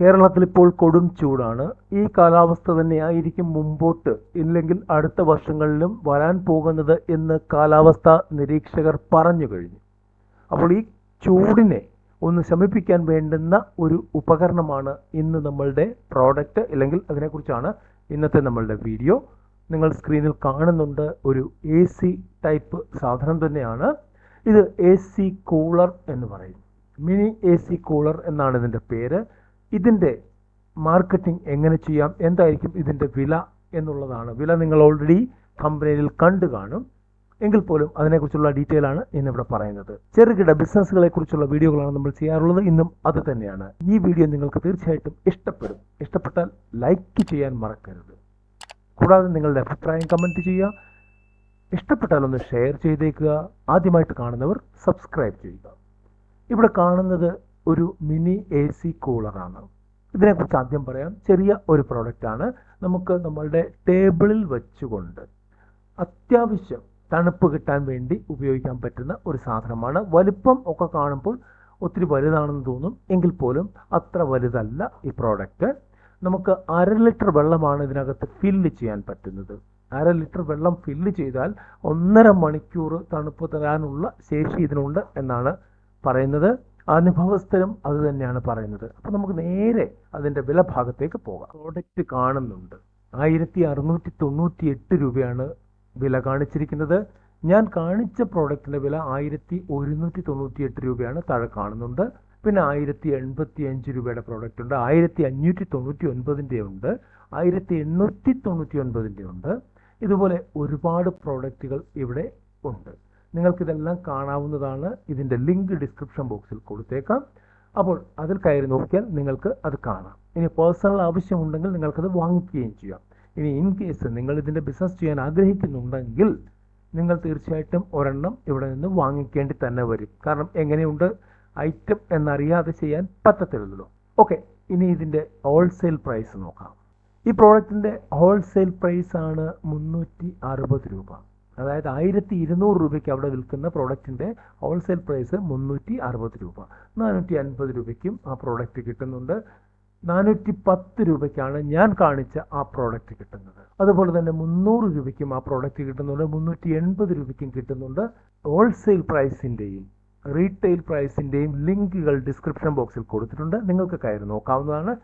കേരളത്തിൽ ഇപ്പോൾ കൊടും ചൂടാണ്. ഈ കാലാവസ്ഥ തന്നെയായിരിക്കും മുമ്പോട്ട്. ഇല്ലെങ്കിൽ അടുത്ത വർഷങ്ങളിലും വരാൻ പോകുന്നത് എന്ന് കാലാവസ്ഥ നിരീക്ഷകർ പറഞ്ഞു കഴിഞ്ഞു. അപ്പോൾ ഈ ചൂടിനെ ഒന്ന് ശമിപ്പിക്കാൻ വേണ്ടുന്ന ഒരു ഉപകരണമാണ് ഇന്ന് നമ്മളുടെ പ്രോഡക്റ്റ് അല്ലെങ്കിൽ അതിനെക്കുറിച്ചാണ് ഇന്നത്തെ നമ്മളുടെ വീഡിയോ നിങ്ങൾ സ്ക്രീനിൽ കാണുന്നുണ്ട് ഒരു എ സി ടൈപ്പ് സാധനം തന്നെയാണ്. ഇത് എ സി കൂളർ എന്ന് പറയും. മിനി എ സി കൂളർ എന്നാണ് ഇതിന്റെ പേര്. ഇതിന്റെ മാർക്കറ്റിംഗ് എങ്ങനെ ചെയ്യാം? എന്തായിരിക്കും ഇതിന്റെ വില എന്നുള്ളതാണ്. വില നിങ്ങൾ ഓൾറെഡി കമ്പനിയിൽ കണ്ടു കാണും. എങ്കിൽ പോലും അതിനെക്കുറിച്ചുള്ള ഡീറ്റെയിൽ ആണ് ഇന്നിവിടെ പറയുന്നത്. ചെറുകിട ബിസിനസ്സുകളെ കുറിച്ചുള്ള വീഡിയോകളാണ് നമ്മൾ ചെയ്യാറുള്ളത്. ഇന്നും അത് തന്നെയാണ്. ഈ വീഡിയോ നിങ്ങൾക്ക് തീർച്ചയായിട്ടും ഇഷ്ടപ്പെടും. ഇഷ്ടപ്പെട്ടാൽ ലൈക്ക് ചെയ്യാൻ മറക്കരുത്. കൂടാതെ നിങ്ങളുടെ അഭിപ്രായം കമന്റ് ചെയ്യുക. ഇഷ്ടപ്പെട്ടാൽ ഒന്ന് ഷെയർ ചെയ്തേക്കുക. ആദ്യമായിട്ട് കാണുന്നവർ സബ്സ്ക്രൈബ് ചെയ്യുക. ഇവിടെ കാണുന്നത് ഒരു മിനി എ സി കൂളറാണ്. ഇതിനെക്കുറിച്ച് ആദ്യം പറയാം. ചെറിയ ഒരു പ്രോഡക്റ്റാണ് നമുക്ക് നമ്മളുടെ ടേബിളിൽ വെച്ചുകൊണ്ട് അത്യാവശ്യം തണുപ്പ് കിട്ടാൻ വേണ്ടി ഉപയോഗിക്കാൻ പറ്റുന്ന ഒരു സാധനമാണ്. വലിപ്പം ഒക്കെ കാണുമ്പോൾ ഒത്തിരി വലുതാണെന്ന് തോന്നും. എങ്കിൽ പോലും അത്ര വലുതല്ല ഈ പ്രോഡക്റ്റ് നമുക്ക് അര ലിറ്റർ വെള്ളമാണ് ഇതിനകത്ത് ഫില്ല് ചെയ്യാൻ പറ്റുന്നത്. അര ലിറ്റർ വെള്ളം ഫില്ല് ചെയ്താൽ ഒന്നര മണിക്കൂർ തണുപ്പ് തരാനുള്ള ശേഷി ഇതിനുണ്ട് എന്നാണ് പറയുന്നത്. അനുഭവസ്ഥരും അത് തന്നെയാണ് പറയുന്നത്. അപ്പോൾ നമുക്ക് നേരെ അതിന്റെ വില ഭാഗത്തേക്ക് പോകാം. പ്രോഡക്റ്റ് കാണുന്നുണ്ട്. ആയിരത്തി അറുന്നൂറ്റി തൊണ്ണൂറ്റി എട്ട് രൂപയാണ് വില കാണിച്ചിരിക്കുന്നത്. ഞാൻ കാണിച്ച പ്രോഡക്റ്റിന്റെ വില ആയിരത്തി ഒരുന്നൂറ്റി തൊണ്ണൂറ്റി എട്ട് രൂപയാണ് താഴെ കാണുന്നുണ്ട്. പിന്നെ ആയിരത്തി എൺപത്തി അഞ്ച് രൂപയുടെ പ്രോഡക്റ്റ് ഉണ്ട്. ആയിരത്തി അഞ്ഞൂറ്റി തൊണ്ണൂറ്റി ഒൻപതിന്റെ ഉണ്ട്. ആയിരത്തി എണ്ണൂറ്റി തൊണ്ണൂറ്റി ഒൻപതിന്റെ ഉണ്ട്. ഇതുപോലെ ഒരുപാട് പ്രോഡക്റ്റുകൾ ഇവിടെ ഉണ്ട്. നിങ്ങൾക്കിതെല്ലാം കാണാവുന്നതാണ് ഇതിന്റെ ലിങ്ക് ഡിസ്ക്രിപ്ഷൻ ബോക്സിൽ കൊടുത്തേക്കാം. അപ്പോൾ അതിൽ കയറി നോക്കിയാൽ നിങ്ങൾക്ക് അത് കാണാം. ഇനി പേഴ്സണൽ ആവശ്യമുണ്ടെങ്കിൽ നിങ്ങൾക്കത് വാങ്ങിക്കുകയും ചെയ്യാം. ഇനി ഇൻ കേസ് നിങ്ങൾ ഇതിന്റെ ബിസിനസ് ചെയ്യാൻ ആഗ്രഹിക്കുന്നുണ്ടെങ്കിൽ നിങ്ങൾ തീർച്ചയായിട്ടും ഒരെണ്ണം ഇവിടെ നിന്ന് വാങ്ങിക്കേണ്ടി തന്നെ വരും. കാരണം എങ്ങനെയുണ്ട്? ഐറ്റം എന്നറിയാതെ ചെയ്യാൻ പറ്റത്തില്ലല്ലോ. ഓക്കെ ഇനി ഇതിന്റെ ഹോൾസെയിൽ പ്രൈസ് നോക്കാം. ഈ പ്രോഡക്റ്റിന്റെ ഹോൾസെയിൽ പ്രൈസ് ആണ് മുന്നൂറ്റി അറുപത് രൂപ. അതായത് ആയിരത്തി ഇരുന്നൂറ് രൂപയ്ക്ക് അവിടെ വിൽക്കുന്ന പ്രോഡക്റ്റിന്റെ ഹോൾസെയിൽ പ്രൈസ് മുന്നൂറ്റി അറുപത് രൂപ. നാനൂറ്റി അൻപത് രൂപയ്ക്കും ആ പ്രോഡക്റ്റ് കിട്ടുന്നുണ്ട്. നാനൂറ്റി പത്ത് രൂപയ്ക്കാണ് ഞാൻ കാണിച്ച ആ പ്രോഡക്റ്റ് കിട്ടുന്നത്. അതുപോലെ തന്നെ മുന്നൂറ് രൂപയ്ക്കും ആ പ്രോഡക്റ്റ് കിട്ടുന്നുണ്ട്. മുന്നൂറ്റി എൺപത് രൂപയ്ക്കും കിട്ടുന്നുണ്ട് ഹോൾസെയിൽ പ്രൈസിന്റെയും റീറ്റെയിൽ പ്രൈസിന്റെയും ലിങ്കുകൾ ഡിസ്ക്രിപ്ഷൻ ബോക്സിൽ കൊടുത്തിട്ടുണ്ട്. നിങ്ങൾക്ക് കയറി നോക്കാവുന്നതാണ്.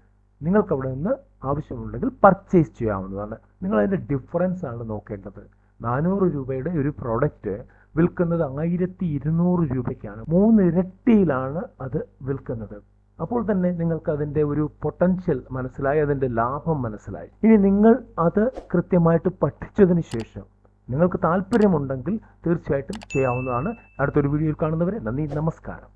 നിങ്ങൾക്ക് അവിടെ നിന്ന് ആവശ്യമുണ്ടെങ്കിൽ പർച്ചേസ് ചെയ്യാവുന്നതാണ്. നിങ്ങൾ അതിന്റെ ഡിഫറൻസ് ആണ് നോക്കേണ്ടത്. നാനൂറ് രൂപയുടെ ഒരു പ്രോഡക്റ്റ് വിൽക്കുന്നത് ആയിരത്തി ഇരുന്നൂറ് രൂപയ്ക്കാണ്. മൂന്നിരട്ടിയിലാണ് അത് വിൽക്കുന്നത്. അപ്പോൾ തന്നെ നിങ്ങൾക്ക് അതിന്റെ ഒരു പൊട്ടൻഷ്യൽ മനസ്സിലായി അതിന്റെ ലാഭം മനസ്സിലായി. ഇനി നിങ്ങൾ അത് കൃത്യമായിട്ട് പഠിച്ചതിന് ശേഷം നിങ്ങൾക്ക് താല്പര്യമുണ്ടെങ്കിൽ തീർച്ചയായിട്ടും ചെയ്യാവുന്നതാണ്. അടുത്തൊരു വീഡിയോയിൽ കാണുന്നവരെ നന്ദി നമസ്കാരം.